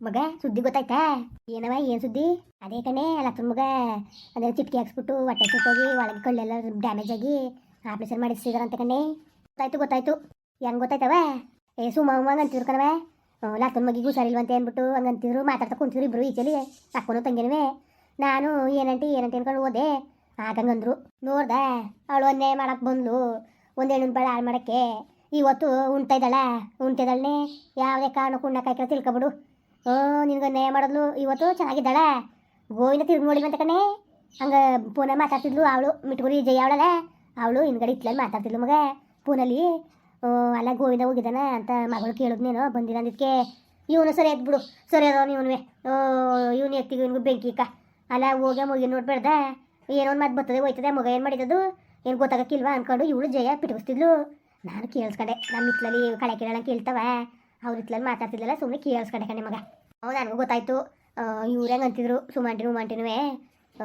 ಮಗ, ಸುದ್ದಿ ಗೊತ್ತಾಯ್ತಾ? ಏನವ, ಏನು ಸುದ್ದಿ? ಅದೇ ಕಣೆ ಲಕ್ಷ್ಮ ಮಗ ಅದೇ ಚಿಟ್ಕಿ ಹಾಕ್ಸ್ಬಿಟ್ಟು ಹೊಟ್ಟೆ ಸುಟ್ಟೋಗಿ, ಒಳಗೆ ಕಳ್ಳೆಲ್ಲ ಡ್ಯಾಮೇಜ್ ಆಗಿ ಆಪರೇಷನ್ ಮಾಡಿಸಿದಾರಂತ ಕಣೆ. ಗೊತ್ತಾಯ್ತು ಗೊತ್ತಾಯ್ತು. ಹೆಂಗ್ ಗೊತ್ತಾಯ್ತವ? ಏ ಸುಮ್ಮ ಉಮ್ಮ ಅಂತಿದ್ರು ಕಣವ. ಲಕ್ಕನ ಮಗಿಗೂ ಸರಿ ಇಲ್ವಂತೆ ಅಂದ್ಬಿಟ್ಟು ಹಂಗಂತಿದ್ರು ಮಾತಾಡ್ತಾ ಕುಂತಿದ್ರು ಇಬ್ರು ಈಚಲಿ. ಅಕ್ಕನೂ ತಂಗಿನವೇ. ನಾನು ಏನಂಟಿ ಏನಂಟಿ ಅನ್ಕೊಂಡು ಹೋದೆ. ಆಗಂಗಂದ್ರು ನೋಡ್ದೆ, ಅವಳು ಒಂದೇ ಮಾಡಕ್ಕೆ ಬಂದ್ಲು. ಒಂದು ಹೆಣ್ಣಿನ ಬಳ ಹಾಳು ಮಾಡೋಕ್ಕೆ. ಇವತ್ತು ಉಣ್ತಾ ಇದ್ದಾಳ? ಉಣ್ತಿದ್ದಾಳನೆ ಯಾವುದೇ ಕಾರಣಕ್ಕೂ ಉಣ್ಣಕ್ಕಾಯ್ಕೆ ತಿಳ್ಕೊಬಿಡು. ಹ್ಞೂ, ನಿನ್ಗೆ ನ್ಯಾಯ ಮಾಡಿದ್ಲು, ಇವತ್ತು ಚೆನ್ನಾಗಿದ್ದಾಳ. ಗೋವಿಂದ ತಿರ್ಗಿ ನೋಡಿವಂತ ಕಣೆ. ಹಂಗೆ ಪೂನ ಮಾತಾಡ್ತಿದ್ಲು, ಅವಳು ಮಿಟ್ಗುರಿ ಜಯ ಅವಳಲ್ಲ ಅವಳು ಹಿಂದ್ಗಡೆ ಇತ್ತಲಲ್ಲಿ ಮಾತಾಡ್ತಿದ್ಲು ಮಗ. ಪೂನಲ್ಲಿ ಅಲ್ಲ ಗೋವಿಂದ ಹೋಗಿದ್ದಾನೆ ಅಂತ ಮಗಳು ಕೇಳಿದ್ನೇನೋ ಬಂದಿಲ್ಲ ಅಂದಿದ್ಕೆ. ಇವನು ಸರಿ ಎದ್ದು ಬಿಡು, ಸರಿ ಅದವನು ಓ ಇವನು ಎತ್ತಿಗೆ ಇವನಿಗೂ ಬೆಂಕಿ ಇಕ್ಕ. ಅಲ್ಲ, ಹೋಗಿ ಮುಗಿ ನೋಡ್ಬೇಡ್ದ ಏನೋ ಒಂದು ಮಾತು ಬರ್ತದೆ, ಹೋಯ್ತದೆ ಮಗ ಏನು ಮಾಡಿದ್ದು ಏನು ಗೊತ್ತಾಗಕ್ಕಿಲ್ವಾ ಅಂದ್ಕೊಂಡು ಇವಳು ಜಯ ಪಿಟಿಸ್ತಿದ್ಲು ನಾನು ಕೇಳಿಸ್ಕೊಂಡೆ ನಮ್ಮ ಮಿತ್ಲಲ್ಲಿ ಕಳೆ ಕೇಳೋಣ ಕೇಳ್ತವ. ಅವ್ರ ಇತ್ಲಲ್ಲಿ ಮಾತಾಡ್ತಿದ್ಲಲ್ಲ ಸುಮ್ಮನೆ ಕೇಳಿಸ್ಕೊಂಡೆ ಕಣೆ ಮಗ. ಹೌದು, ನನಗೂ ಗೊತ್ತಾಯ್ತು. ಇವ್ರು ಹೆಂಗೆ ಅಂತಿದ್ರು? ಸುಮಾಂಟಿನು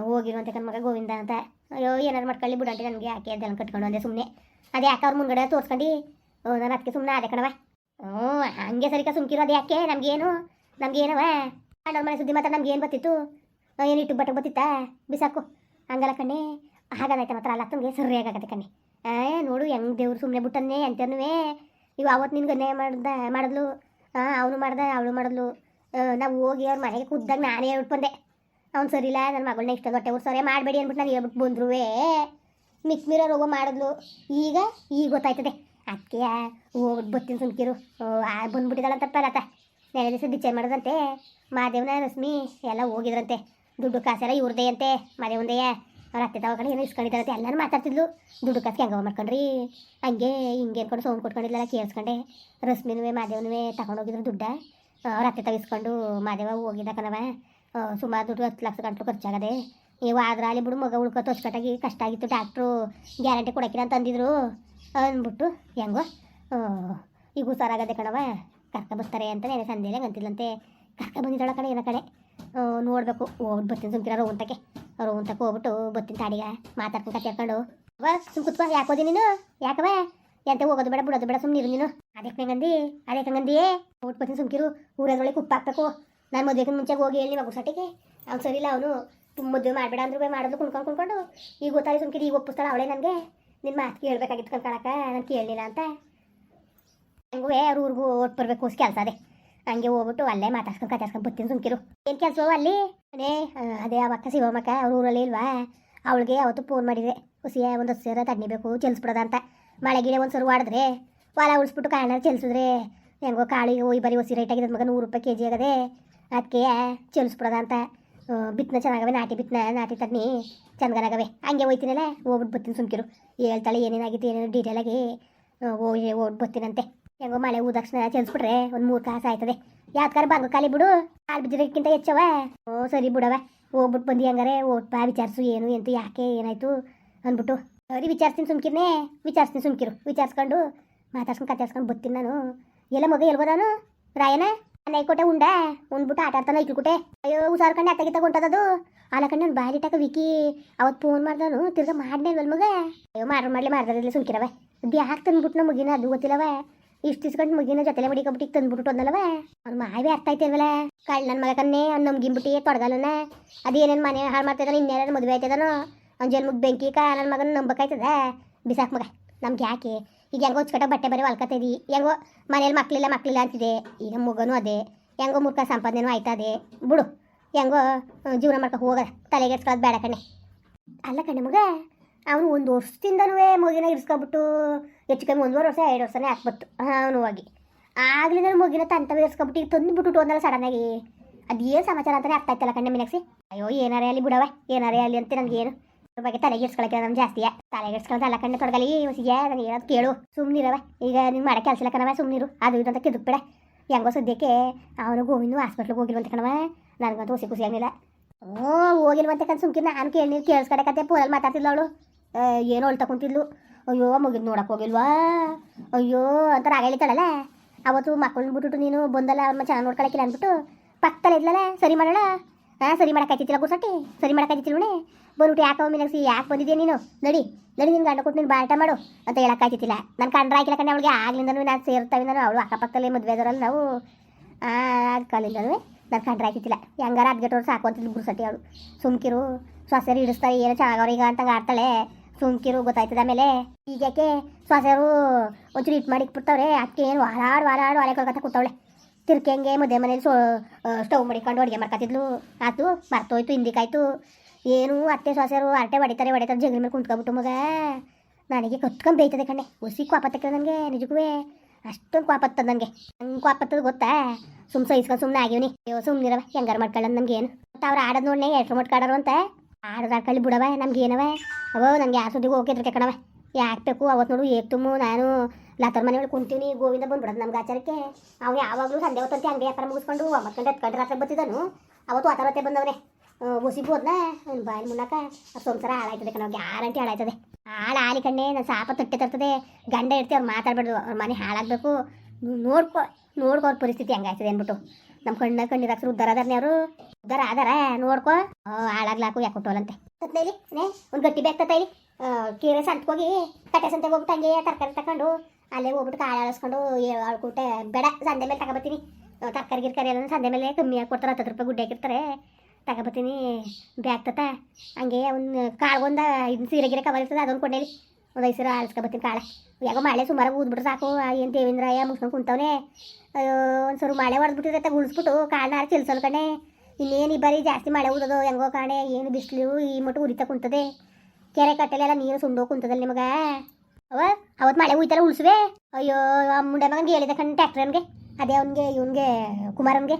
ಹೋಗಿರು ಅಂತ ಕಣ್ ಮಗ, ಗೋವಿಂದ ಅಂತ. ಅಯ್ಯೋ, ಏನಾರು ಮಾಡ್ಕೊಳ್ಳಿ ಬಿಡಂಟಿ ನನಗೆ ಯಾಕೆ ಅದೆಲ್ಲ ಕಟ್ಕೊಂಡು ಅಂದೆ ಸುಮ್ಮನೆ ಅದೇ ಯಾಕೆ ಅವ್ರ ಮುಂದ್ಗಡೆ ತೋರ್ಸ್ಕೊಂಡು? ನಾನು ಅದಕ್ಕೆ ಸುಮ್ಮನೆ ಅದೇ ಕಣವ ಹ್ಞೂ, ಹಂಗೆ ಸರಿಕ ಸುಮ್ಕಿರೋ ಅದು ಯಾಕೆ? ನಮಗೇನು? ನಮಗೇನವ ಅಣ್ಣವ್ರ ಮನೆ ಸುದ್ದಿ ಮಾತ್ರ ನಮ್ಗೆ ಏನು ಬರ್ತಿತ್ತು ಏನು ಇಟ್ಟು ಬಟ್ಟೆ ಬತ್ತಿತ್ತಾ? ಬಿಸಾಕು. ಹಂಗಲ್ಲ ಕಣ್ಣೆ ಹಾಗಾದೈತೆ ಮಾತ್ರ, ಅಲ್ಲ ತುಂಗೆ ಸರಿಯಾಗತ್ತೆ ಕಣ್ಣೆ ನೋಡು, ಹೆಂಗ್ ದೇವ್ರು ಸುಮ್ಮನೆ ಬಿಟ್ಟನ್ನೇ ಅಂತನೂ ಇವು ಅವತ್ತು ನಿನ್ಗೆ ಅನ್ಯಾಯ ಮಾಡ್ದ, ಮಾಡಿದ್ಲು? ಹಾಂ ಅವನು ಮಾಡ್ದ, ಅವಳು ಮಾಡಿದ್ಲು. ನಾವು ಹೋಗಿ ಅವ್ರ ಮನೆಗೆ ಕುದ್ದಾಗ ನಾನೇ ಹೇಳ್ಬಿಟ್ಟು ಅವ್ನು ಸರಿ ಇಲ್ಲ ನನ್ನ ಮಗಳನ್ನ ಇಷ್ಟ ಅವ್ರು ಸರಿ ಮಾಡಬೇಡಿ ಅಂದ್ಬಿಟ್ಟು ನಾನು ಹೇಳ್ಬಿಟ್ಟು ಬಂದ್ರುವೆ. ಮಿಕ್ಸ್ ಮೀರೋ ರೋಗ ಮಾಡಿದ್ಲು. ಈಗ ಈಗ ಗೊತ್ತಾಯ್ತದೆ. ಅದಕ್ಕೆ ಹೋಗ್ಬಿಟ್ಟು ಬರ್ತೀನಿ ಸುಮ್ಕಿರು ಬಂದ್ಬಿಟ್ಟಿದ್ದಾಳಂತ ಪರತ ನೆನೆ ದಿವಸ ಡಿಚೇರ್ ಮಾಡಿದಂತೆ. ಮಾದೇವನ ರಶ್ಮಿ ಎಲ್ಲ ಹೋಗಿದ್ರಂತೆ. ದುಡ್ಡು ಕಾಸೆಲ್ಲ ಇವ್ರದೇ ಅಂತೆ ಮಾದೇವಂದೆಯ ಅವ್ರ ಅತ್ತೆ ತಗೊಂಡು ಏನೋ ಇಸ್ಕೊಂಡಿದ್ದಾರಂತೆ ಎಲ್ಲರೂ ಮಾತಾಡ್ತಿದ್ಲು. ದುಡ್ಡು ಕತ್ತಿ ಹೆಂಗವ ಮಾಡ್ಕೊಂಡ್ರಿ. ಹಂಗೆ ಹಿಂಗೆ ಅನ್ಕೊಂಡು ಸೌಂಡ್ ಕೊಟ್ಕೊಂಡಿಲ್ಲ ಕೇಳಿಸ್ಕೊಂಡೆ. ರಶ್ಮಿನೂ ಮಾದೇವನೂ ತಗೊಂಡೋಗಿದ್ರು ದುಡ್ಡ. ಅವ್ರ ಅತ್ತೆ ತಗಿಸ್ಕೊಂಡು ಮಾದೇವ ಹೋಗಿದ್ದ ಕಣವ ಸುಮಾರು ದುಡ್ಡು ಹತ್ತು ಲಕ್ಷ ಗಂಟಲು ಖರ್ಚಾಗದೆ. ನೀವು ಆದ್ರೆ ಅಲ್ಲಿ ಬಿಡು, ಮಗ ಉಳ್ಕೊತ ತೋಚ್ಕಟ್ಟಾಗಿ ಕಷ್ಟ ಆಗಿತ್ತು ಡಾಕ್ಟ್ರು ಗ್ಯಾರಂಟಿ ಕೊಡಕಿನ ಅಂತ ಅಂದಿದ್ರು. ಅಂದ್ಬಿಟ್ಟು ಹೆಂಗೋ ಈಗ ಹುಷಾರಾಗದೆ ಕಣವ ಕರ್ಕ ಬರ್ತಾರೆ ಅಂತ ನೆನೆ ಸಂದೇಲೆ ಅಂತಿಲ್ಲಂತೆ ಕರ್ಕ ಬಂದಿದ್ದಾಳ ಕಡೆ ಏನೋ ಕಡೆ ನೋಡಬೇಕು ಹೋಗಿ ಬರ್ತೀನಿ ಸುಮ್ಕಿರೋ ಸುಮ್ಕಿರ ರೋವಂತಕ್ಕೆ ಅಂತ ಹೋಗ್ಬಿಟ್ಟು ಬರ್ತೀನಿ ತಾಡಿಗ ಮಾತಾಡ್ಕೊಂಡು ಕಟ್ಟಾಡ್ಕೊಂಡು ಬಸ್ ಸುಮ್ ಕುತ್ಕೋ ಹೋದಿ ನೀನು? ಯಾಕವ ಎಂತ ಹೋಗೋದು ಬೇಡ, ಬಿಡೋದು ಬೇಡ ಸುಮ್ಮನಿರು ನೀನು. ಅದಕ್ಕೆ ನಂಗಂದಿ ಅದಕ್ಕೆ ನಂಗಂದಿಯೇ ಊಟ ಬರ್ತೀನಿ ಸುಮ್ಕಿರು ಊರದೊಳಗೆ ಕುಪ್ಪ ಹಾಕ್ಬೇಕು. ನಾನು ಮದುವೆಗೆ ಮುಂಚೆಗೆ ಹೋಗಿ ಹೇಳಿ ಮಗು ಸಟ್ಟಿಗೆ? ಅವ್ನು ಸರಿ ಇಲ್ಲ, ಅವನು ತುಂಬ ಮದುವೆ ಮಾಡಬೇಡ ಅಂದ್ರೆ ಮಾಡೋದು ಕುಣ್ಕೊಂಡು ಕುಣ್ಕೊಂಡು, ಈಗ ಗೊತ್ತಾಗಿ ಸುಮ್ಕಿರಿ, ಈಗ ಒಪ್ಪಿಸ್ತಾಳೆ ಅವಳೇ ನನಗೆ. ನಿನ್ನ ಮಾತು ಕೇಳಬೇಕಾಗಿತ್ತು ಕಣ್ಕೊಳಕ್ಕೆ ನಾನು ಕೇಳಲಿಲ್ಲ ಅಂತ. ಹಂಗೂ ಅವ್ರ ಊರಿಗೂ ಒಟ್ಟು ಬರಬೇಕು, ಕೆಲಸ ಅದೇ. ಹಂಗೆ ಹೋಗ್ಬಿಟ್ಟು ಅಲ್ಲೇ ಮಾತಾಡ್ಸ್ಕೊಂಡು ಕತ್ತಾಡ್ಸ್ಕೊಂಡು ಬರ್ತೀನಿ ಸುಮ್ಕಿರು. ಏನು ಕೆಲಸ ಅಲ್ಲಿ? ಅದೇ ಅದೇ ಅವಕ್ಕ ಶಿವಮಕ್ಕ ಅವ್ರ ಊರಲ್ಲಿ ಇಲ್ವಾ? ಅವಳಿಗೆ ಅವತ್ತು ಫೋನ್ ಮಾಡಿದೆ. ಹುಸಿಯ, ಒಂದು ಹತ್ತು ಸೇರ ತಣ್ಣಿಬೇಕು ಚೆಲ್ಸ್ಬಿಡೋದ ಅಂತ. ಮಳೆ ಗಿಳೆ ಒಂದು ಸರಿ ವಾಡಿದ್ರೆ, ಹೊಲ ಉಳಿಸ್ಬಿಟ್ಟು ಕಾರಣ ಚೆಲ್ಸಿದ್ರೆ, ಹೆಂಗೋ ಕಾಳಿಗೆ ಹೋಗಿ ಬರೀ ಹೊಸಿ ರೇಟ್ ಆಗಿದೆ ಮಗ ನೂರು ರೂಪಾಯಿ ಕೆ ಜಿ ಆಗದೆ ಅದಕ್ಕೆ ಚೆಲ್ಸ್ಬಿಡೋದ ಅಂತ. ಬಿತ್ತನೆ ಚೆನ್ನಾಗವೆ, ನಾಟಿ ಬಿತ್ತನೆ ನಾಟಿ ತಡ್ನಿ, ಚಂದಗನಾಗವೆ. ಹಂಗೆ ಹೋಯ್ತೀನಲ್ಲ? ಹೋಗ್ಬಿಟ್ಟು ಬರ್ತೀನಿ ಸುಮ್ಕಿರು. ಹೇಳ್ತಾಳೆ, ಏನೇನಾಗಿತ್ತು, ಏನೇನು ಡೀಟೇಲಾಗಿ ಹೋಗಿ ಬರ್ತೀನಂತೆ ಹೆಂಗೋ ಮಳೆ ಉದಕ್ಷಣ ಚೆಲ್ಸ್ಬಿಟ್ರೆ ಒಂದು ಮೂರು ಕಾಸು ಆಯ್ತದೆ. ಯಾವ್ದಾರ ಬಂಗ ಕಾಲಿ ಬಿಡು. ಕಾಲ್ ಬಿದ್ದಿರೋಕ್ಕಿಂತ ಹೆಚ್ಚವ. ಓ, ಸರಿ ಬಿಡವ ಹೋಗ್ಬಿಟ್ಟು ಬಂದು ಹಂಗಾರೆ. ಓಟ್ಪಾ ವಿಚಾರಿಸು ಏನು ಎಂತ ಯಾಕೆ ಏನಾಯ್ತು ಅಂದ್ಬಿಟ್ಟು. ಸರಿ, ವಿಚಾರಿಸ್ತೀನಿ ಸುಮ್ಕಿರ್ನೆ. ವಿಚಾರಿಸ್ತೀನಿ ಸುಮ್ಕಿರು. ವಿಚಾರಿಸ್ಕೊಂಡು ಮಾತಾಡ್ಸ್ಕೊಂಡು ಕತ್ತಾಡ್ಸ್ಕೊಂಡು ಬರ್ತೀನಿ ನಾನು. ಎಲ್ಲ ಮಗ ಎಲ್ಬೋದಾನು ರಾಯನ? ಕೊಟ್ಟೆ ಉಂಡ? ಉಂಡ್ಬಿಟ್ಟು ಆಟ ಆಡ್ತಾನೆ ಇಟ್ಕೊಟ್ಟೆ ಅಯ್ಯೋ ಹುಷಾರ್ಕೊಂಡು ಅತ್ತಗೆ ಹೊಂಟದದು ಅಲ್ಲ ಕಣ್ಣು ನಾನು ಬಾರಿ ಟಕ ವಿಕಿ. ಅವತ್ತು ಫೋನ್ ಮಾಡ್ದಾನು ತಿರ್ಗಾ ಮಾಡ್ದೆ ಅಲ್ವಲ್ ಮಗ? ಅಯ್ಯೋ ಮಾಡ್ರಿ ಮಾಡ್ಲಿ ಮಾಡ್ದಾರಿಲ್ಲ ಸುಮ್ಕಿರವ ಅದು ಯಾಕೆ ತಂದ್ಬಿಟ್ಟು ನಮಗಿನ ಮುಗಿನ, ಅದು ಗೊತ್ತಿಲ್ಲವ ಇಷ್ಟು ಇಸ್ಕೊಂಡು ಮುಗಿನ ಜೊತೆಲೆ ಮಡಿಕೊಬಿಟ್ಟು ತಂದ್ಬಿಟ್ಟು ಅಂದಲ್ಲವ ಅವ್ನು ಮಾವೇ ಅರ್ಥ ಆಯ್ತಿಲ್ವಲ್ಲ ಕಳ್ ನನ್ನ ಮಗ ಕನ್ನೆ ಅವ್ನು ನಮ್ಗಿಂಬಿಟ್ಟಿ ತೊಡಗಲ್ಲನ? ಅದೇನೇನು ಮನೆ ಹಾಳು ಮಾಡ್ತಿದ್ದಾನೆ ಇನ್ನೇನಾರು ಮದುವೆ ಆಯ್ತದಾನೋ? ಅವ್ನ ಜನ್ಮಕ್ಕೆ ಬೆಂಕಿ ಕಾ ನನ್ನ ಮಗನ ನಂಬಕಾಯ್ತದ? ಬಿಸಾಕ್ ಮಗ, ನಮ್ಗೆ ಯಾಕೆ? ಈಗ ಹೆಂಗೋ ಹೊಚ್ಕಟ್ಟ ಬಟ್ಟೆ ಬರೀ ಹೊಲ್ಕತ್ತಿದಿ ಹೆಂಗೋ ಮನೇಲಿ ಮಕ್ಳಿಲ್ಲ ಮಕ್ಳಿಲ್ಲ ಅಂತಿದೆ. ಈಗ ಮಗನೂ ಅದೇ. ಹೆಂಗೋ ಮುರ್ಕ ಸಂಪಾದನೆನೂ ಆಯ್ತದೆ. ಬಿಡು, ಹೆಂಗೋ, ಜೀವನ ಮಾಡ್ಕೊ ಹೋಗದ ತಲೆಗೆಡ್ಸ್ಕೊಳ್ಳೋದು ಬೇಡ ಕಣೆ ಅಲ್ಲ ಕಣೆ ಮಗ ಅವನು ಒಂದು ವರ್ಷದಿಂದನೂ ಮಗಿನ ಇರಿಸ್ಕೊಬಿಟ್ಟು ಹೆಚ್ಚು ಕಮ್ಮಿ ಒಂದೂವರೆ ವರ್ಷ, ಎರಡು ವರ್ಷನೇ ಹಾಕ್ಬಿಟ್ಟು ಅವನು ಹೋಗಿ ಆಗ್ಲಿಂದ ಮಗಿನ ತಂತ ಇರಿಸ್ಕೊಬಿಟ್ಟು ಈಗ ತಂದುಬಿಟ್ಟು ಒಂದಲ್ಲ ಸಡನ್ನಾಗಿ ಏನು ಸಮಾಚಾರ ಅಂತಲೇ ಅರ್ಥ ಆಯ್ತಲ್ಲ ಕಣ್ಣೆ ಮಿನಕ್ಸಿ ಅಯ್ಯೋ, ಏನಾರೇ ಅಲ್ಲಿ ಬಿಡವ ಏನಾರೇ ಅಲ್ಲಿ ಅಂತ ನನಗೆ ಏನು? ಬಗ್ಗೆ ತಲೆಗೆ ಇಡ್ಸ್ಕೊಳಕ್ಕೆ ನಮ್ಗೆ ಜಾಸ್ತಿಯ ತಲೆ ಇಡ್ಸ್ಕೊಳ್ಳೋದು ಅಲ್ಲ ಕಣ್ಣೆ ತೊಡಗಲಿ, ಹೊಸಿಗೆ ನನಗೆ ಹೇಳೋದು ಕೇಳು. ಸುಮ್ಮನಿರವ ಈಗ ನೀನು ಮಾಡೋ ಕೆಲಸ ಇಲ್ಲ ಕಣವ ಸುಮ್ಮನಿರು ಅದು ಇದು ಅಂತ ಕಿದುಕ್ಬೇಡ. ಹೆಂಗೋ ಸದ್ಯಕ್ಕೆ ಅವನು ಗೋವಿಂದು ಹಾಸ್ಪಿಟ್ಲಿಗೆ ಹೋಗಿಲ್ವಂತ ಕಣವ ನನಗಂತೂ ಹುಸಿ ಖುಷಿ ಆಗಿಲ್ಲ ಓ ಹೋಗಿಲ್ವಂತ ಕಣ್ ಸುಮ್ಕಿನ ನಾನು ಕೇಳಿ ಕೇಳಿಸ್ಕೊಡಕತ್ತೆ ಫೋನಲ್ಲಿ ಮಾತಾಡ್ತಿದ್ಲು ಅವಳು. ಏನೋ ಅಳ್ತಾ ಕುಂತಿದ್ಲು ಅಯ್ಯೋ, ಮಗಿದ್ ನೋಡಕ್ ಹೋಗಿಲ್ವಾ? ಅಯ್ಯೋ ಅಂತ ರಾಗ ಹೇಳಿತಾಳಲ್ಲ ಅವತ್ತು ಮಕ್ಕಳು ಬಿಟ್ಬಿಟ್ಟು ನೀನು ಬಂದಲ್ಲ ಅವ್ರನ್ನ ಚೆನ್ನಾಗಿ ನೋಡ್ಕೊಳಕಿಲ್ಲ ಅಂದ್ಬಿಟ್ಟು ಪಕ್ಕದಲ್ಲಿ ಇದ್ಲಲ್ಲ, ಸರಿ ಮಾಡೋಣ ಹಾಂ ಸರಿ ಮಾಡಕ್ಕಾಯ್ತಿಲ್ಲ ಗುಸಟ್ಟಿ ಸರಿ ಮಾಡಕ್ಕಾಯ್ತಿಲ್ಲ ನೋಡೆ ಬಂದ್ಬಿಟ್ಟು ಯಾಕೆ ಮೀನಾಕ್ಷಿ ಯಾಕೆ ಬಂದಿದ್ಯಾ ನೀನು? ನಡಿ ನಡಿ ನಿನ್ನ ಗಂಡ ಕೊಟ್ಟು ನೀನು ಬಾಟ ಮಾಡು ಅಂತ ಹೇಳಕ್ಕಾಯ್ತಿಲ್ಲ ನನ್ನ ಕಂಡ್ರ ಹಾಕಿಲ್ಲ ಕಣ್ಣೆ ಅವಳಿಗೆ. ಆಗ್ಲಿಂದನೂ ನಾನು ಸೇರ್ತಾವೆ ನಾನು ಅವಳು ಅಕ್ಕಪಕ್ಕದಲ್ಲಿ ಮದುವೆ ಅದರಲ್ಲಿ ನಾವು. ಆ ಕಾಲಿಂದನೂ ನಾನು ಹಾಕಿತ್ತಿಲ್ಲ. ಹೆಂಗಾರ ಅದ್ಗೆಟ್ಟವ್ರು ಸಾಕು ಅಂತಿದ್ಲು ಗುರುಸಟ್ಟಿ ಅವಳು. ಸುಮ್ಕಿರು ಸೊಸೆರು ಹಿಡಿಸ್ತಾರೆ ಏನೋ ಚೆನ್ನಾಗವ್ರೀಗ ಅಂತ ಆಡ್ತಾಳೆ ಸುಮ್ಕಿರು ಗೊತ್ತಾಯ್ತದ ಆಮೇಲೆ ಈಗಕ್ಕೆ ಸ್ವಾಸರು ಒಂಚೂರು ಇಟ್ಟು ಮಾಡಿ ಬಿಡ್ತಾವ್ರೆ ಅದಕ್ಕೆ ಏನು ವಾರಾಡ್ ವಾರಾಡ್ ವಾಲೆ ಕೊಳ್ಕತ್ತ ಕೂತವಳೆ. ತಿರ್ಕೆಂಗೆ ಮುದ್ದೆ ಮನೇಲಿ ಸೋ ಸ್ಟವ್ ಮಡಿಕೊಂಡು ಅಡುಗೆ ಮಾಡ್ಕತ್ತಿದ್ಲು. ಆತು, ಮರ್ತೋಯ್ತು, ಹಿಂದಿಕಾಯ್ತು. ಏನು ಅತ್ತೆ ಸ್ವಾಸರು ಅರಟೆ ಹೊಡಿತಾರೆ ಹೊಡಿತಾರೆ ಜಗಳ ಮೇಲೆ ಕುಂತ್ಕೊಬಿಟ್ಟು ಮಗ. ನನಗೆ ಕತ್ಕೊಂಡು ಬೇಯ್ತದೆ ಕಣ್ಣೆ. ಹುಸಿ ಕ್ವಾಪತ್ತಕ್ಕೆ ನನಗೆ ನಿಜಕ್ಕೂ ಅಷ್ಟೊಂದು ಕ್ವಾಪತ್ತ ನನಗೆ. ಹಂಗೆ ಕ್ವಾಪತ್ತದ ಗೊತ್ತಾ? ಸುಮ್ ಸಹಿಸ್ಕೊಂಡು ಸುಮ್ಮನೆ ಆಗ್ಯವನಿ ಅಯ್ಯೋ ಸುಮ್ಮನಿರವ ಹೆಂಗಾರು ಮಾಡ್ಕೊಳ್ಳೋದು ಮತ್ತು ಅವ್ರು ಆಡೋದು ನೋಡ್ನೆ ಎಷ್ಟು ಮಾಡ್ಕಾಡೋರು ಅಂತ. ಆಡೋದು ಕಳಿ ಬಿಡವ ನಮ್ಗೆ ಏನವ ಅವೋ ನನಗೆ ಯಾರ ಸುದ್ದಿಗೆ ಹೋಗಿದ್ರೆ ಕಣವ ಯಾಕ್ ಬೇಕು? ಅವತ್ತು ನೋಡು ಏಕ್ ತುಂಬು ನಾನು ಲತರ್ ಮನೆಯೊಳಗೆ ಕುಂತೀನಿ, ಗೋವಿಂದ ಬಂದ್ಬಿಡೋದು ನಮ್ಗೆ ಆಚಾರಕ್ಕೆ. ಅವ್ನು ಯಾವಾಗಲೂ ಸಂಜೆ ಹೊತ್ತಂತೆ ಅಂಗಡಿ ವ್ಯಾಪಾರ ಮುಗಿಸ್ಕೊಂಡು ಒಂಬತ್ತು ಗಂಟೆ ಹತ್ತು ಗಂಟೆ ರಾತ್ರಿ ಬರ್ತಿದ್ದನು. ಅವತ್ತು ಆತರತೆ ಬಂದವನೇ. ಉಸಿಬು ಹೋದ್ನ ಬಾಯಿ ಮುನ್ನಕ ಸಂಸಾರ ಹಾಳಾಯ್ತದೆ ಕಣ ಗ್ಯಾರಂಟಿ ಹಾಳಾಯ್ತದೆ. ಹಾಳು ಹಾಲಿ ಕಣ್ಣೆ, ನಾನು ಸಾಪ ತಟ್ಟೆ ತರ್ತದೆ. ಗಂಡ ಇರ್ತೀವಿ ಅವ್ರು ಮಾತಾಡ್ಬಾರ್ದು, ಅವ್ರ ಮನೆ ಹಾಳಾಗಬೇಕು. ನೋಡ್ಕೊ, ನೋಡ್ಕೋ ಅವ್ರ ಪರಿಸ್ಥಿತಿ ಹೆಂಗಾಯ್ತದೆ ಅಂದ್ಬಿಟ್ಟು. ನಮ್ಮ ಕಣ್ಣ ಕಣ್ಣಿರಾಕ್ಸರು ಉದ್ದಾರ ಅದಾರ ಅವರು. ಉದ್ದಾರ ಅದಾರ, ನೋಡ್ಕೋ. ಹಾಳಾಗ್ಲಾಕು ಯಾಕೆ ಕೊಟ್ಟೋಲಂತೆ ತತ್ತೈಲಿ ನೇ, ಒಂದು ಗಟ್ಟಿ ಬ್ಯಾಗ್ ತತ್ತೈಲಿ ಕೀರೆ ಸಂತಕ್ಕೆ ಹೋಗಿ ಕಟ್ಟೆ ಸಂತೆ ಹೋಗ್ಬಿಟ್ಟು ಹಂಗೆ ತರಕಾರಿ ತಗೊಂಡು ಅಲ್ಲೇ ಹೋಗ್ಬಿಟ್ಟು ಕಾಳು ಆಳಿಸ್ಕೊಂಡು ಆಳ್ಕೊಟ್ಟೆ ಬೇಡ, ಸಂದೆ ಮೇಲೆ ತಗೊಬತ್ತೀನಿ. ತರಕಾರಿ ಗಿರ್ಕಾರಿ ಎಲ್ಲ ಸಂದೆ ಮೇಲೆ ಕಮ್ಮಿ ಆಗಿ ಕೊಡ್ತಾರೆ ಹತ್ತು ರೂಪಾಯಿ ಗುಡ್ಡೆ ಹಾಕಿರ್ತಾರೆ. ತಗೊಬತ್ತೀನಿ ಬ್ಯಾಗ್ ತತ್ತ ಹಂಗೆ ಒಂದು ಕಾಳ್ಗೊಂದ ಇದು ಸೀರೆ ಗಿರೆ ಕವರ್ ಅದೊಂದು ಕೊಂಡೇಲಿ ಬರ್ತೀನಿ ಆಳಿಸ್ಕೊಬತ್ತೀನಿ ಕಾಳೆ ಯಾಕೋ ಮಳೆ ಸುಮಾರಾಗಿ ಊದ್ಬಿಟ್ರೆ ಸಾಕು ಏನು ದೇವೇಂದ್ರಯ್ಯ ಮುಸ್ಕೊಂಡು ಕುಂತವನೆ ಅಯ್ಯೋ ಒಂದು ಸರು ಮಳೆ ಹೊಡೆದ್ಬಿಟ್ಟಿರತ್ತೆ ಉಳಿಸ್ಬಿಟ್ಟು ಕಾಳನ್ನ ಚೆಲ್ಸಲ್ ಕಣೆ ಇನ್ನೇನು ಈ ಬಾರಿ ಜಾಸ್ತಿ ಮಳೆ ಊದೋದು ಹೆಂಗೋ ಕಾಣೆ ಏನು ಬಿಸಿಲು ಈ ಮಟ್ಟು ಉರಿತಾ ಕುಂತದೆ ಕೆರೆ ಕಟ್ಟೆಲೆಲ್ಲ ನೀರು ಸುಂಡೋ ಕುಂತದಲ್ಲ ನಿಮಗೆ ಅವ ಅವತ್ತು ಮಳೆ ಉಯ್ತಲ್ಲ ಉಳಿಸುವೆ ಅಯ್ಯೋ ಆ ಮುಂಡೆ ಮಗನಿಗೆ ಹೇಳಿದೆ ಕಣ್ ಟ್ಯಾಕ್ಟ್ರನ್ಗೆ ಅದೇ ಅವನಿಗೆ ಇವನಿಗೆ ಕುಮಾರನ್ಗೆ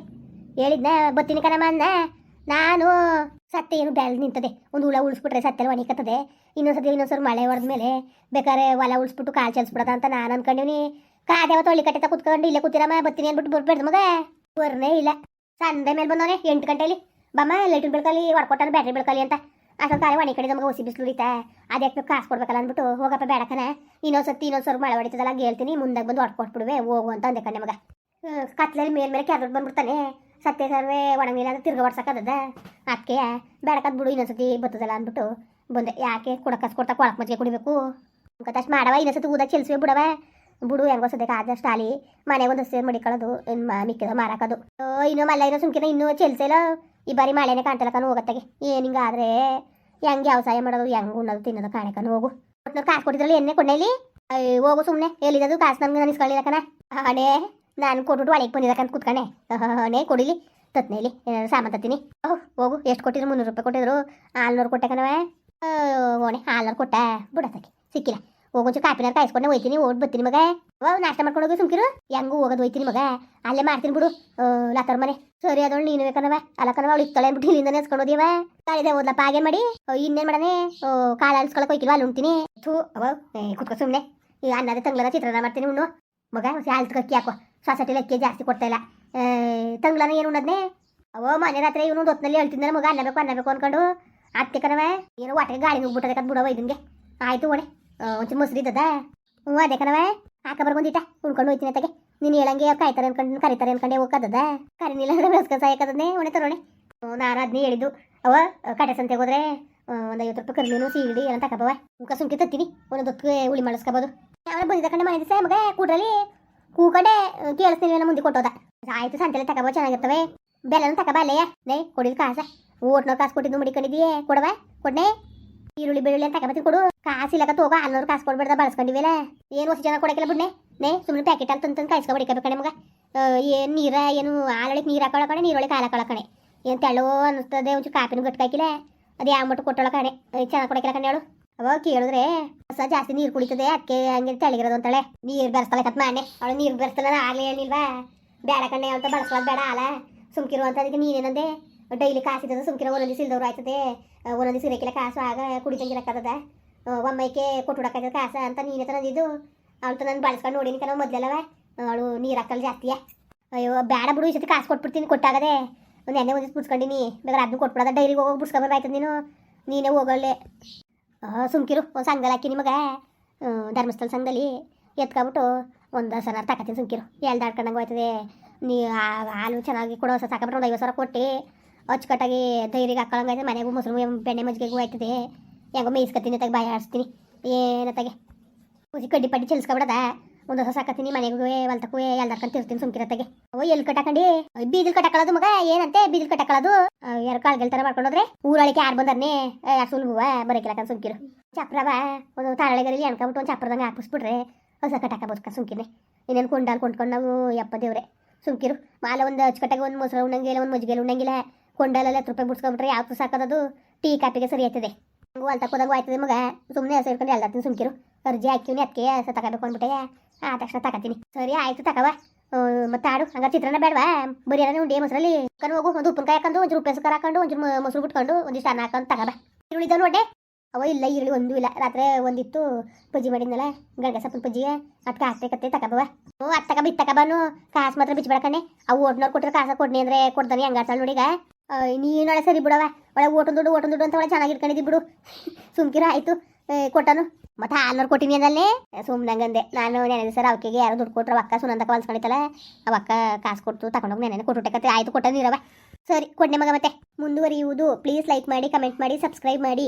ಹೇಳಿದ್ನ ಬತ್ತೀನಿ ಕಣಮ್ಮ ಅಂದ ನಾನು ಸತ್ಯ ಏನು ಬೆಳೆದು ನಿಂತದೆ. ಒಂದು ಹುಳ ಉಳಿಸ್ಬಿಟ್ರೆ ಸತ್ಯ ಒಣಿಕತ್ತದೆ ಇನ್ನೊಂದ್ಸತಿ ಇನ್ನೊಂದ್ಸರಿ ಮಳೆ ಹೊಡೆದ ಮೇಲೆ ಬೇಕಾದ್ರೆ ಹೊಲ ಉಳಿಸ್ಬಿಟ್ಟು ಕಾಲು ಚಲಿಸ್ಬಿಡದ ಅಂತ ನಾನು ಅನ್ಕೊಂಡಿವ್ನಿ. ಕಾದೆ ಅವತ್ತು ಹಳ್ಳಿ ಕಟ್ಟೆ ಕುತ್ಕೊಂಡು ಇಲ್ಲೇ ಕೂತಿರಮ್ಮ ಬತ್ತೀನಿ ಅಂದ್ಬಿಟ್ಟು ಬರ್ಬೇಡ್ದು ಮಗ. ಬರ್ನೇ ಇಲ್ಲ. ಸಂಡೆ ಮೇಲೆ ಬಂದವನೇ ಎಂಟು ಗಂಟೆಲಿ ಬಮ್ಮ ಲೈಟಿನ್ ಬೆಳ್ಕಲಿ ಹೊಡ್ಕೊಟ್ಟಾನ ಬ್ಯಾಟ್ರಿ ಬೆಳ್ಕಲಿ ಅಂತ. ಅಸಲ್ ಕಾಲ ಒಣಿ ಕಡೆ ನಮಗೆ ಹೊಸಿ ಬಿಸಿಲು ಕಾಸ್ ಕಾಸು ಕೊಡ್ಬೇಕಲ್ಲ ಅಂದ್ಬಿಟ್ಟು ಹೋಗಪ್ಪ ಬೇಡಕನ ಇನ್ನೊಂದು ಸತಿ ಇನ್ನೊಂದು ಸರ್ ಮಳೆ ಹೊಡಿತದಲ್ಲ ಹೇಳ್ತೀನಿ ಮುಂದಾಗ ಬಂದು ಹೊಡ್ಕೊಟ್ಬಿಡುವೆ, ಹೋಗು ಅಂತ ಅಂದೆ ಕಣ್ಣೆ ಮಗ. ಕತ್ಲಲ್ಲಿ ಮೇಲೆ ಮೇಲೆ ಕ್ಯಾರೆಟ್ ಬಂದ್ಬಿಡ್ತಾನೆ. ಸತ್ಯ ಸರ್ವೆ ಒಣಗಿಲ್ಲ ಅಂದ್ರೆ ತಿರ್ಗ ಬಡ್ಸಕ್ಕದ ಅದಕ್ಕೆ ಬೇಡಕದ್ ಬಿಡು, ಇನ್ನೊಂದ್ಸತಿ ಬರ್ತದಲ್ಲ ಅಂದ್ಬಿಟ್ಟು ಬಂದೆ. ಯಾಕೆ ಕೊಡಕಸ್ ಕೊಡ್ತಾ ಕೊಳಕ್ ಮಜ್ಜಿಗೆ ಕುಡಿಬೇಕು? ಅಷ್ಟು ಮಾಡವ, ಇನ್ನೊಂದ್ಸತಿ ಊದ ಚೆಲ್ಸುವೆ ಬಿಡವ. ಬಿಡು ಹೆಂಗೋ ಸದ್ಯಕ್ಕೆ ಆದಷ್ಟು ಅಲ್ಲಿ ಮನೆಗೆ ಒಂದು ಸೇರ್ ಮಡಿಕೊಳ್ಳೋದು ಮಿಕ್ಕಿದ ಮಾರಾಕೋದು. ಇನ್ನೂ ಮಲ್ಲ ಇರೋ ಸುಮ್ಕಿನ ಇನ್ನೂ ಚೆಲ್ಸಿಲ್ಲ ಈ ಬಾರಿ ಮಳೆನೇ ಕಾಣ್ತಿಲ್ಲ ಕಣ್ ಹೋಗತ್ತಾಗೆ. ಏನು ಹಿಂಗಾದ್ರೆ ಹೆಂಗೆ ವ್ಯವಸಾಯ ಮಾಡೋದು, ಹೆಂಗೆ ಉಣ್ಣೋದು, ತಿನ್ನೋದು ಕಾಣಕನು ಹೋಗು. ಒಟ್ಟು ಕಾಸು ಕೊಟ್ಟಿದ್ರಲ್ಲಿ ಎಣ್ಣೆ ಕೊಂಡೇಲಿ ಹೋಗು ಸುಮ್ಮನೆ ಎಲ್ಲಿದ್ದು ಕಾಸು ನಮ್ಗೆ ಅನಿಸ್ಕೊಳ್ಳಿಲ್ಲ ಕಣ. ಹಣೆ. ನಾನು ಕೊಟ್ಬಿಟ್ಟು ಒಳಗೆ ಬಂದಿದ್ದಕ್ಕಂತ ಕೂತ್ಕೊಂಡೆ. ಹಣೆ ಕೊಡಿಲಿ. ತತ್ನೇಲಿ ಸಾಮಾನು ತತ್ತೀನಿ. ಓಹ್, ಹೋಗು. ಎಷ್ಟು ಕೊಟ್ಟಿದ್ರು? ಮುನ್ನೂರು ರೂಪಾಯಿ ಕೊಟ್ಟಿದ್ರು. ಆಲ್ನೂರು ಕೊಟ್ಟೆ ಕಣವೆ ಓಣೆ, ಆಲ್ನೂರು ಕೊಟ್ಟ. ಬಿಡತ್ತಕ್ಕೆ ಸಿಕ್ಕಿಲ್ಲ. ಹೋಗೊಂಚು ಕಾಪಿನಾರು ಕಾಯಿಸ್ಕೊಂಡೆ, ಹೋಯ್ತೀನಿ. ಓಡ್ ಬರ್ತೀನಿ ಮಗ. ಓ ನಾಷ್ಟ ಮಾಡ್ಕೊಂಡು ಹೋಗಿ, ಸುಮ್ಕಿರು. ಹೆಂಗೂ ಹೋಗೋದು ಹೋಯ್ತೀನಿ ಮಗ. ಅಲ್ಲೇ ಮಾಡ್ತೀನಿ ಬಿಡು. ಲಾತರ್ ಮನೆ. ಸರಿ ಅದೊಳ್ ನೀನು ಬೇಕನವ ಅಲ್ಲ ಕಣವ ಅವಳು ಇತ್ತಳೆ ಅಂದ್ಬಿಟ್ಟು ಇಲ್ಲಿಂದ ನೆಸ್ಕೊಂಡು ಹೋದಿವ ಕಾಳಿದೆ ಓದ್ಲಪ್ಪ ಹಾಗೆ ಮಾಡಿ? ಇನ್ನೇನ್ ಮಾಡನೆ ಕಾಲ ಅಲ್ಸ್ಕೊಳಕ್ ಹೋಯ್ಕಿಲ್ವ, ಅಲ್ಲಿ ಉಣ್ತೀನಿ. ಥೂ ಅವ ಕುತ್ಕೊ ಸುಮ್ಮನೆ ಈ ಅನ್ನದ ತಂಗ್ಳದ ಚಿತ್ರಾನ್ನ ಮಾಡ್ತೀನಿ, ಉಣ್ಣು. ಮಗ ಹಾಲ್ತ್ ಅಕ್ಕಿ ಹಾಕೋ ಸೊಸೈಟಿಲಿ ಅಕ್ಕಿ ಜಾಸ್ತಿ ಕೊಡ್ತಾ ಇಲ್ಲ. ತಂಗ್ಳನ ಏನು ಉಣ್ಣದ್ನೆ ಅವೋ, ಮನೆ ರಾತ್ರಿ ಇವನು ಹೊತ್ತಿನಲ್ಲಿ ಹೇಳ್ತಿದ್ದ ಮಗ ಅನ್ನಬೇಕು ಅನ್ನಬೇಕು ಅನ್ನ ಬೇಕು ಅನ್ಕೊಂಡು. ಅತ್ತೆ ಕಣವೆ ಏನೋ ಒಟ್ಟಿಗೆ ಗಾಳಿ ಹೋಗ್ಬಿಟ್ಟದೆ ಕದ್ ಬಿಡವ ಇದನ್ಗೆ. ಆಯ್ತು ಓಣೆ ಒಂಚೂರು ಮೊಸರು ಇದ್ದದ? ಹ್ಞೂ, ಅದೇ ಕಣವೆ ಹಾಕ ಬರ್ಬಂದಿಟ್ಟ ಉಣ್ಕೊಂಡು ಹೋಯ್ತೀನಿ ಅತ್ತಗೆ. ನೀನು ಹೇಳಂಗೆ ಕಾಯ್ತಾರೆ ಅನ್ಕೊಂಡು, ಕರಿತಾರೆ ಅನ್ಕೊಂಡೆ ಹೋಗದ ಕರಿನಿಲ್ಲ ಅಂದ್ರೆ ಬೆಳೆಸ್ಕೊಂಡು ಸಾಯಕದನ್ನೇ ಒಣೆ ತರೋಣೆ ನಾನು ಅದನ್ನೇ ಹೇಳಿದ್ದು. ಅವ ಕಡೆ ಸಂತೆಗೆ ಹೋದ್ರೆ ಒಂದು ಐವತ್ತು ರೂಪಾಯಿ ಕರ್ಮೀನು ಸೀಗಡಿ ಎಲ್ಲ ತಗೋಬವ ಮುಖ ಸುಂಕಿ ತತ್ತೀನಿ ಒಂದೊಂದು ಹೊತ್ತಿಗೆ ಉಳಿ ಮಾಡಿಸ್ಕೋಬೋದು. ಅವನ ಬಂದಿದ್ದ ಕಂಡೆ ಮನೆ ದಿವಸ, ಮಗ ಕೂಡ್ರಲ್ಲಿ ಕೂಕಡೆ ಕೇಳಿಸ್ತೀನಿ ಮುಂದೆ ಕೊಟ್ಟೋದ. ಆಯ್ತು, ಸಂತೆಲೆ ತಕಬೋ, ಚೆನ್ನಾಗಿರ್ತವೆ. ಬೆಲ್ಲನ ತಗೋಬ ಅಲ್ಲಯ್ಯ ನೇ ಕೊಡಿದ ಕಾಸ. ಓಟ್ನೋ ಕಾಸು ಕೊಟ್ಟಿದ್ದು ಮಡಿಕೊಂಡಿದೀಯೇ ಕೊಡವ? ಕೊಡ್ನೆ? ಈರುಳ್ಳಿ, ಬೆಳ್ಳುಳ್ಳಿ ಅಂತ ತಗೋಬತ್ತೀನಿ ಕೊಡು. ಕಾಸು ಇಲ್ಲಕ ತೋಗ ಹನ್ನೂರು ಕಾಸು ಕೊಡ್ಬೇಡ್ದ ಬಳಸ್ಕೊಂಡಿವಿಲ್ಲ ಏನು ಹೊಸ ಜನ ಕೊಡಕ್ಕಿಲ್ಲ ಬಿಡ್ನೆ? ನೇ ಸುಮ್ಮನೆ ಪ್ಯಾಕೆಟ್ ಅಲ್ಲಿ ತಂದು ತಂದು ಕಾಯಿಸ್ಕೊ ಮಗ ಏನು ನೀರ, ಏನು ಹಾಲೊಳಗೆ ನೀರು ಹಾಕೊಳ್ಳೋ ಕಣೆ ನೀರೊಳಗೆ ಹಾಲು ಹಾಕೊಳ್ಳೋ ಕಣೆ? ಏನು ತೆಳ್ಳೋ ಅನ್ನಿಸ್ತದೆ, ಒಂಚೂರು ಕಾಪಿನೂ ಗಟ್ಕಾಕಿಲ್ಲ ಅದು ಯಾವ ಮಟ್ಟು ಕೊಟ್ಟೊಳ ಕಣೆ? ಚೆನ್ನಾಗಿ ಕೊಡಕ್ಕಿಲ್ಲ ಕಣೆ ಹೇಳು ಅವಾಗ ಕೇಳಿದ್ರೆ, ಹೊಸ ಜಾಸ್ತಿ ನೀರು ಕುಡಿತದೆ ಅದಕ್ಕೆ ಹಂಗೆ ತೆಳಗಿರೋದು ಅಂತಾಳೆ. ನೀರು ಬೆರೆಸ್ತಾಳೆ ಕತ್ ಮಾನೆ ಅವಳು ನೀರು ಬೆರೆಸ್ತಾಳ ಆಗಲೇ ಏನಿಲ್ವಾ ಬೇಡ ಕಣ್ಣೆ ಅಂತ ಬಳಸ್ಕೊಳ್ಳೋದು ಬೇಡ ಅಲ್ಲ. ಸುಮ್ಕಿರು ಅಂತ ಅದಕ್ಕೆ ನೀನೇನಂದೆ ಡೈಲಿ ಕಾಸಿದ ಸುಮ್ಕಿರೋ ಒಂದೊಂದು ಸಿಲ್ದವ್ರು ಆಯ್ತದೆ. ಒಂದೊಂದು ಸಿರಕಿಲ್ಲ ಕಾಸು ಆಗ ಕದದ. ಒಮ್ಮೈಕೆ ಕೊಟ್ಬಿಡಕ್ಕಾಗದ ಕಾಸ ಅಂತ ನೀನೇ ತಂದಿದ್ದು ಅವಳು ನಾನು ಬಳಸ್ಕೊಂಡು ನೋಡಿನಿ ಕಣ ಮೊದಲೆಲ್ಲವ. ಅವಳು ನೀರು ಹಾಕಲ್ಲ ಜಾಸ್ತಿಯ. ಅಯ್ಯೋ, ಬೇಡ ಬಿಡು, ಈ ಸತಿ ಕಾಸು ಕೊಟ್ಬಿಡ್ತೀನಿ, ಕೊಟ್ಟಾಗದೆ. ಒಂದು ಎಣ್ಣೆ ಒಂದು ಬಿಡ್ಸ್ಕೊಂಡಿನಿ ಬೇಕಾದ್ರೆ ಅದನ್ನು ಕೊಟ್ಬಿಡೋದ. ಡೈರಿಗೆ ಹೋಗಿ ಬಿಡ್ಸ್ಕೊಬಾರ್ದಾಯ್ತದ ನೀನು. ನೀನೇ ಹೋಗಲ್ಲೇ. ಸುಮ್ಕಿರು, ಒಂದು ಸಂಘದಲ್ಲಿ ಹಾಕಿ ನಿಮಗೆ. ಧರ್ಮಸ್ಥಳ ಸಂಘದಲ್ಲಿ ಎತ್ಕೊಬಿಟ್ಟು ಒಂದು ಸಲ ತಕತೀನಿ ಸುಮ್ಕಿರು. ಎಲ್ದಾಡ್ಕೊಂಡಂಗೆ ಹೋಯ್ತದೆ. ನೀ ಹಾಲು ಚೆನ್ನಾಗಿ ಕೊಡೋ ಹೊಸ ಸಾಕಬಿಟ್ಟು ಒಂದು ಐವತ್ತು ಸಾವಿರ ಕೊಟ್ಟು ಅಚ್ಚುಕಟ್ಟಾಗಿ ಧೈರ್ಯಗೆ ಹಾಕೊಳ್ಳಂಗೈತೆ ಮನೆಗೂ ಮೊಸರು ಬೆಣ್ಣೆ ಮಜ್ಜಿಗೆಗೂ ಆಯ್ತದೆ. ಹೆಂಗೋ ಮೇಯಿಸ್ಕೊತೀನಿ ತಗ ಬಾಯಿ ಆಡಿಸ್ತೀನಿ. ಏನತ್ತಾಗೆ ಕೂಸಿ ಕಡ್ಡಿ ಪಡ್ಡಿ ಚೆಲ್ಸ್ಕೊಬಿಡದ. ಒಂದು ಹೊಸ ಸಾಕತ್ತೀನಿ ಮನೆಗೂ ಹೊಲ್ತಕ್ಕೂ ಎಲ್ದಾಡ್ಕೊಂತ ಇರ್ತೀನಿ ಸುಮ್ಕಿರತ್ತಾಗೆ ಓ ಎಲ್ಲಿ ಕಟ್ಟಾಕಂಡಿ ಬೀದಿಲ್ ಕಟ್ಟಾಕೊಳ್ಳೋದು ಮಗ, ಏನಂತೆ ಬೀದಿಲ್ ಕಟ್ಟಾಕೊಳ್ಳೋದು ಯಾರು ಕಾಳ್ಗೆಲ್ ತರ ಮಾಡ್ಕೊಂಡೋದ್ರೆ ಊರೊಳಗೆ ಯಾರು ಬಂದಾರ್ನೆ? ಯಾರು ಸುಲ್ಗುವ? ಬರಕಿಲ್ಲ ಸುಮ್ಕಿರು. ಚಪ್ರವ ಒಂದು ತಾರಳೆಗರಲ್ಲಿ ಅನ್ಕೊಂಬಿಟ್ಟು ಒಂದು ಚಪ್ರದಂಗೆ ಹಾಕಿಸ್ಬಿಟ್ರೆ ಹೊಸ ಕಟ್ಟಾಕ ಬದುಕ ಸುಮ್ಕಿನೇ. ಇನ್ನೇನು ಕೊಂಡಾಲ್ ಕೊಂಡ್ಕೊಂಡು ನಾವು, ಯಪ್ಪ ದೇವ್ರೆ, ಸುಮ್ಕಿರು. ಮಾಲ ಒಂದು ಅಚ್ಚುಕಟ್ಟಾಗ ಒಂದು ಮೊಸರು ಉಣ್ಣಂಗಿಲ್ಲ, ಒಂದು ಮಜ್ಜಿಗೆ ಉಣ್ಣಂಗಿಲ್ಲ. ಕೊಂಡಲೆಲ್ಲ ಹತ್ತು ರೂಪಾಯಿ ಬಿಡ್ಸ್ಕೊಂಬಿಟ್ರೆ ಯಾವ್ದು ಸಾಕೋದು ಟೀ ಕಾಪಿಗೆ ಸರಿ ಆಯ್ತದೆ. ಹಂಗೂ ಅಲ್ಲಿ ತಕ್ಕೋದಂಗೂ ಆಯ್ತದೆ ಮಗ. ಸುಮ್ಮನೆ ಇಟ್ಕೊಂಡು ಎಲ್ಲ ಸುಮ್ಕಿರು. ಅರ್ಜಿ ಹಾಕಿವ್ನಿ ಅದಕ್ಕೆ ತಗೋಬೇಕು ಅಂದ್ಬಿಟ್ಟೆ. ಆ, ತಕ್ಷಣ ತಗೋತೀನಿ. ಸರಿ, ಆಯ್ತು ತಗವ. ಮತ್ತೆ ಆಡು. ಹಂಗ ಚಿತ್ರಾನ್ನ ಬೇಡವಾ? ಬರೀ ಉಂಡೆ ಮೊಸರಲ್ಲಿ ಕಣ್ಣು ಹೋಗು. ಒಂದು ಉಪ್ಪಿನಕಾಯಿ ಹಾಕೊಂಡು ಒಂದು ರೂಪಾಯಿ ಹೆಸರು ಹಾಕೊಂಡು, ಒಂಚೂರು ಮೊಸರು ಬಿಟ್ಕೊಂಡು ಒಂದಿಷ್ಟು ಅನ್ನ ಹಾಕೊಂಡು ತಗಬ. ಈರುಳ್ಳಿ ಇದ್ದಾವೆ ನೋಡೆ ಅವ ಇಲ್ಲ, ಈರುಳ್ಳಿ ಒಂದೂ ಇಲ್ಲ. ರಾತ್ರಿ ಒಂದಿತ್ತು ಪಜ್ಜಿ ಮಾಡಿದ್ನಲ್ಲ ಗಂಗ ಸಪ್ಪನ ಪಜ್ಜಿಗೆ. ಅದಕ್ಕೆ ಹಾಕ್ಬೇಕತ್ತೆ ತಗಬವ ಹ್ಞೂ ಅದು ಇದು ತಗಬನು ಕಾಸು ಮಾತ್ರ ಬಿಡಕಣ್ಣೆ ಅವು ಓಟ್ನವ್ರು ಕೊಟ್ಟರೆ ಕಾಸ ಕೊಡ್ನಿ ಅಂದ್ರೆ ಕೊಡ್ತಾನೆ ನೋಡಿಗ ನೀನು ನೀನೊಳೆ ಸರಿ ಬಿಡವ ಒಳ್ಳೆ ಓಟನ್ ದುಡ್ಡು ಓಟನ್ ದುಡ್ಡು ಅಂತ ಒಳ್ಳೆ ಚೆನ್ನಾಗಿ ಇಟ್ಕೊಂಡಿದ್ದಿ ಬಿಡು. ಸುಮ್ಕಿರ, ಆಯ್ತು. ಕೊಟ್ಟನು. ಮತ್ತೆ ಹಾಲ್ನವ್ರು ಕೊಟ್ಟಿನಿ ಅಂದಲ್ಲೇ? ಸುಮ್ಮನಂಗಂದೆ ನಾನು ನೆನೆ ಸರ್ ಅವಕ್ಕೆ ಯಾರು ದುಡ್ಡು ಕೊಟ್ರು ಅಕ್ಕ ಸುನಂದಕ್ಕ ಹೊಲ್ಸ್ಕೊಂಡಿತ್ತಲ್ಲ ಅವ ಅಕ್ಕ ಕಾಸು ಕೊಟ್ಟು ತಗೊಂಡೋಗಿ ನೆನೆ ಕೊಟ್ಟುಟಕತ್ತೆ ಆಯ್ತು ಕೊಟ್ಟನಿರವ ಸರಿ, ಕೊಡ್ನೆ ಮಗ ಮತ್ತೆ. ಮುಂದುವರಿಯುವುದು. ಪ್ಲೀಸ್ ಲೈಕ್ ಮಾಡಿ ಕಮೆಂಟ್ ಮಾಡಿ ಸಬ್ಸ್ಕ್ರೈಬ್ ಮಾಡಿ.